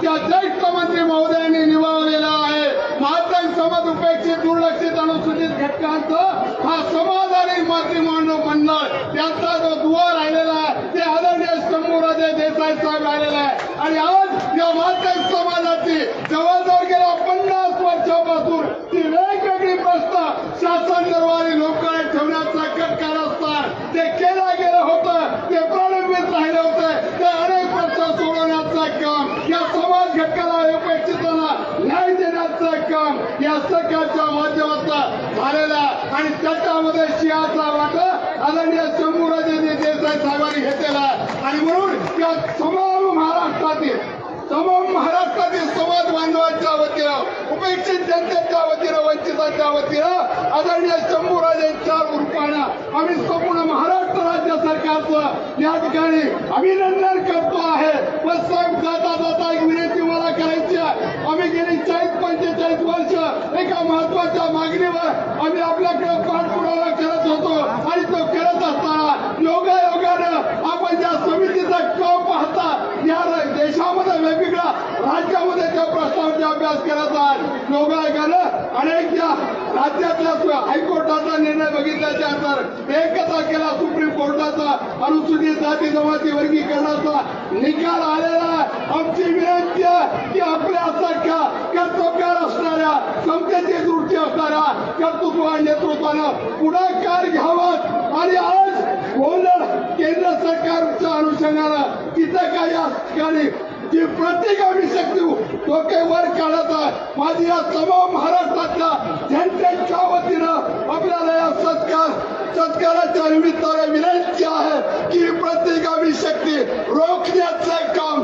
त्या ज्येष्ठ मंत्री महोदयांनी निभावलेला आहे. महाजन समाज उपेक्षित दुर्लक्षित अनुसूचित घटकांचं हा समाधानी मंत्रिमंडळ मंडळ त्यांचा जो दुवा राहिलेला आहे ते आदरणीय शंभूराजे देसाई साहेब राहिलेला आहे. आणि आज या महाजन समाजाची जवळजवळ गेल्या पन्नास वर्षापासून ती वेगवेगळी प्रश्न शासन दरबारी लोकांना ठेवण्याचा कटकार असतात ते केलं गेलं होतं ते प्रलंबित राहिले होते ते अनेक प्रश्न सोडवण्याचं काम या समाज घटकाला अपेक्षितांना न्याय देण्याचं काम या सरकारच्या माध्यमातून झालेलं आहे आणि त्याच्यामध्ये सिंहाचा वाटा आदरणीय शंभूराजे देसाई साहेबांनी घेतलेला आहे. आणि म्हणून या समोर महाराष्ट्रातील समोर महाराष्ट्रातील समाज बांधवांच्या वतीनं उपेक्षित जनतेच्या वतीनं वंचितांच्या वतीनं आदरणीय शंभूराजेंच्या रूपानं आम्ही संपूर्ण महाराष्ट्र राज्य सरकारचं या ठिकाणी अभिनंदन करतो आहे. पण साहेब जाता जाता एक विनंती मला करायची आहे. आम्ही गेली चाळीस पंचेचाळीस वर्ष एका महत्त्वाच्या मागणीवर आम्ही आपल्याकडे पाठपुरावा करत होतो आणि तो करत असताना योगायोगानं आपण ज्या समितीचा काम पाहता या देशामध्ये वेगवेगळ्या राज्यामध्ये त्या प्रश्नांचा अभ्यास करायचा आहात योगायोगानं अनेक या राज्यातल्या हायकोर्टाचा निर्णय बघितल्याच्या नंतर केला सुप्रीम कोर्टाचा अनुसूचित जाती जमाती वर्गीकरणाचा निकाल आलेला आमची विनंती आहे की आपल्यासारख्या कर्तव्यार असणाऱ्या समतेची दृष्टी असणाऱ्या कर्तृत्व आणि नेतृत्वानं पुढाकार घ्यावात आणि आज गोंधळ केंद्र सरकारच्या अनुषंगानं तिथं काही ठिकाणी जी प्रतिगामी शक्ती डोक्यावर काढत आहे माझी या तमाम महाराष्ट्रातल्या जनतेच्या वतीनं आपल्याला या सत्कार सत्काराच्या निमित्ताने विनंती आहे की प्रतिगामी शक्ती रोखण्याचं काम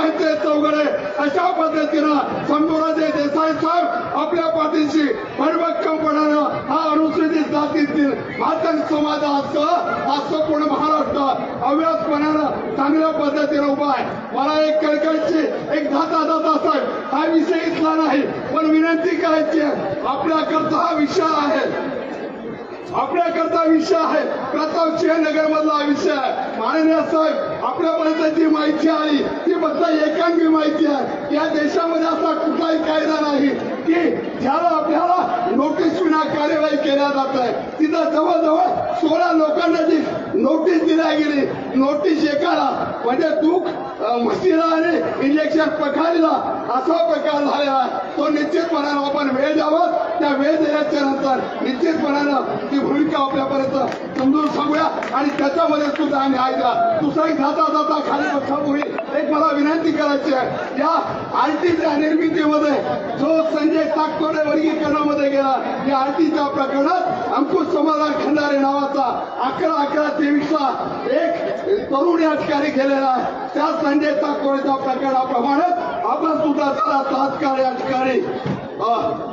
पुढे तोपायचे चौघडे? अशा पद्धतीनं शंभूराजे देसाई साहेब आपल्या पाठीशी भरभक्कमपणानं हा अनुसूचित जातीतील मातंग समाजासह असं पूर्ण महाराष्ट्र अव्यासपणानं चांगल्या पद्धतीनं उभा आहे. मला एक कळकळची एक धाता जाता साहेब हा विषय इथला नाही पण विनंती करायची आहे. आपल्याकरता हा विषय आहे. आपल्याकरता विषय आहे. प्रताप सिंह नगर मधला विषय आहे. माननीय साहेब आपल्यापर्यंत जी माहिती आली फक्त एकांगी माहिती आहे. या देशामध्ये असा कुठलाही कायदा नाही की ज्याला आपल्याला नोटीस विना कार्यवाही केल्या जात आहे. तिथं जवळजवळ सोळा लोकांना जी नोटीस दिल्या गेली. नोटीस एकाला म्हणजे दुःख अं, इंजेक्शन पकडला. असा प्रकार झालेला आहे. तो निश्चितपणानं आपण वेळ द्यावा. त्या वेळ दिल्याच्या नंतर निश्चितपणानं ती भूमिका आपल्यापर्यंत समजून सांगूया. आणि त्याच्यामध्ये सुद्धा आम्ही द्या दुसरा एक जाता जाता खाली बसण्यापूर्वी एक मला विनंती करायची आहे. या आरटीच्या निर्मितीमध्ये जो संजय ताकतोडे वर्गीकरणामध्ये गेला या आरटीच्या प्रकरणात अंकुश समाधान खंडारे नावाचा अकरा अकरा तेवीसचा एक तरुण या ठिकाणी गेलेला आहे. त्या संजय ताकतोडेच्या प्रकरणाप्रमाणे आपण सुद्धा त्याला तात्काळ या ठिकाणी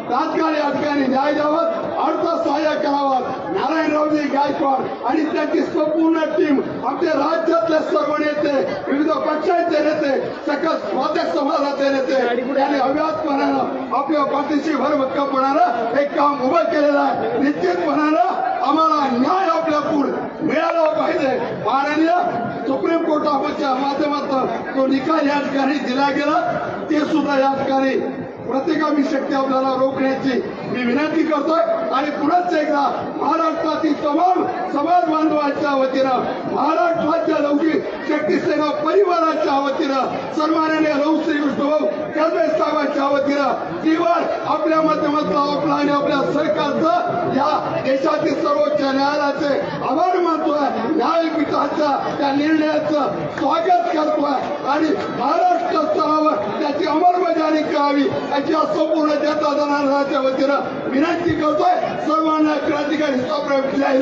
तात्काळ या ठिकाणी न्याय द्यावा अर्थ सहाय्य करावं नारायणरावजी गायकवाड आणि त्यांची संपूर्ण टीम आपल्या राज्यातले सर्व नेते विविध पक्षांचे नेते सकल स्वातंत्र्य समाजाचे नेते आणि अव्याजपणानं आपल्या पाठीशी भरभक्कमपणानं एक काम उभं केलेलं आहे. निश्चितपणानं आम्हाला न्याय आपल्या पुढे मिळाला पाहिजे. माननीय सुप्रीम कोर्टाच्या माध्यमातून तो निकाल या ठिकाणी दिला गेला. ते सुद्धा या ठिकाणी प्रतिगामी शक्ती आपल्याला रोखण्याची मी विनंती करतोय. आणि पुनच एकदा महाराष्ट्र तमाम समाज बांधवांच्या वतीनं महाराष्ट्राच्या लौकिक शक्ती सेना परिवाराच्या वतीनं सन्माननीय लौ श्री विष्णुभाऊ कर्वे साहेबांच्या वतीनं केवळ आपल्या माध्यमातला आपला आणि आपल्या सरकारचं या देशातील सर्वोच्च न्यायालयाचे आभार मानतोय. न्यायपीठाच्या त्या निर्णयाचं स्वागत करतोय. आणि महाराष्ट्र स्तरावर त्याची अंमलबजावणी करावी याची संपूर्ण जनता जनार्दनाच्या वतीनं विनंती करतोय. सर्व क्रांतिकारी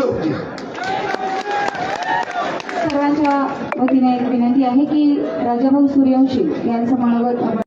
सर्वांच्या वतीने एक विनंती आहे की राजाभाऊ सूर्यवंशी यांचं मनोगत